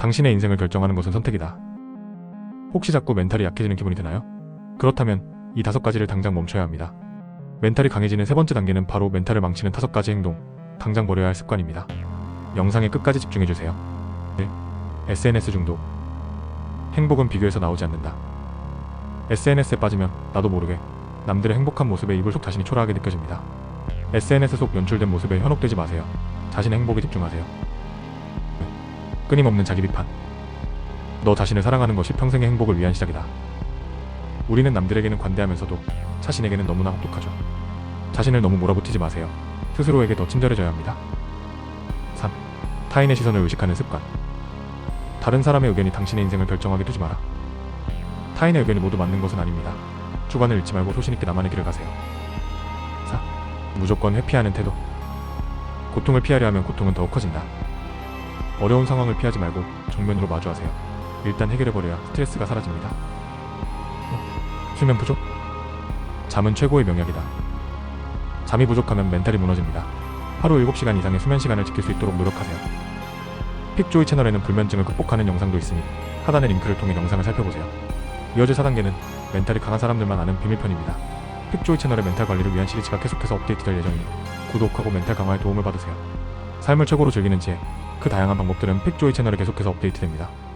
당신의 인생을 결정하는 것은 선택이다. 혹시 자꾸 멘탈이 약해지는 기분이 드나요? 그렇다면 이 다섯 가지를 당장 멈춰야 합니다. 멘탈이 강해지는 세 번째 단계는 바로 멘탈을 망치는 다섯 가지 행동, 당장 버려야 할 습관입니다. 영상에 끝까지 집중해주세요. 1. SNS 중독. 행복은 비교에서 나오지 않는다. SNS에 빠지면 나도 모르게 남들의 행복한 모습에 이불 속 자신이 초라하게 느껴집니다. SNS 속 연출된 모습에 현혹되지 마세요. 자신의 행복에 집중하세요. 끊임없는 자기 비판. 너 자신을 사랑하는 것이 평생의 행복을 위한 시작이다. 우리는 남들에게는 관대하면서도 자신에게는 너무나 혹독하죠. 자신을 너무 몰아붙이지 마세요. 스스로에게 더 친절해져야 합니다. 3. 타인의 시선을 의식하는 습관. 다른 사람의 의견이 당신의 인생을 결정하게 두지 마라. 타인의 의견이 모두 맞는 것은 아닙니다. 주관을 잃지 말고 소신있게 나만의 길을 가세요. 4. 무조건 회피하는 태도. 고통을 피하려 하면 고통은 더욱 커진다. 어려운 상황을 피하지 말고 정면으로 마주하세요. 일단 해결해버려야 스트레스가 사라집니다. 어, 수면 부족? 잠은 최고의 명약이다. 잠이 부족하면 멘탈이 무너집니다. 하루 7시간 이상의 수면 시간을 지킬 수 있도록 노력하세요. 픽조이 채널에는 불면증을 극복하는 영상도 있으니 하단의 링크를 통해 영상을 살펴보세요. 이어질 4단계는 멘탈이 강한 사람들만 아는 비밀편입니다. 픽조이 채널의 멘탈 관리를 위한 시리즈가 계속해서 업데이트될 예정이니 구독하고 멘탈 강화에 도움을 받으세요. 삶을 최고로 즐기는 지혜, 그 다양한 방법들은 픽조이 채널에 계속해서 업데이트됩니다.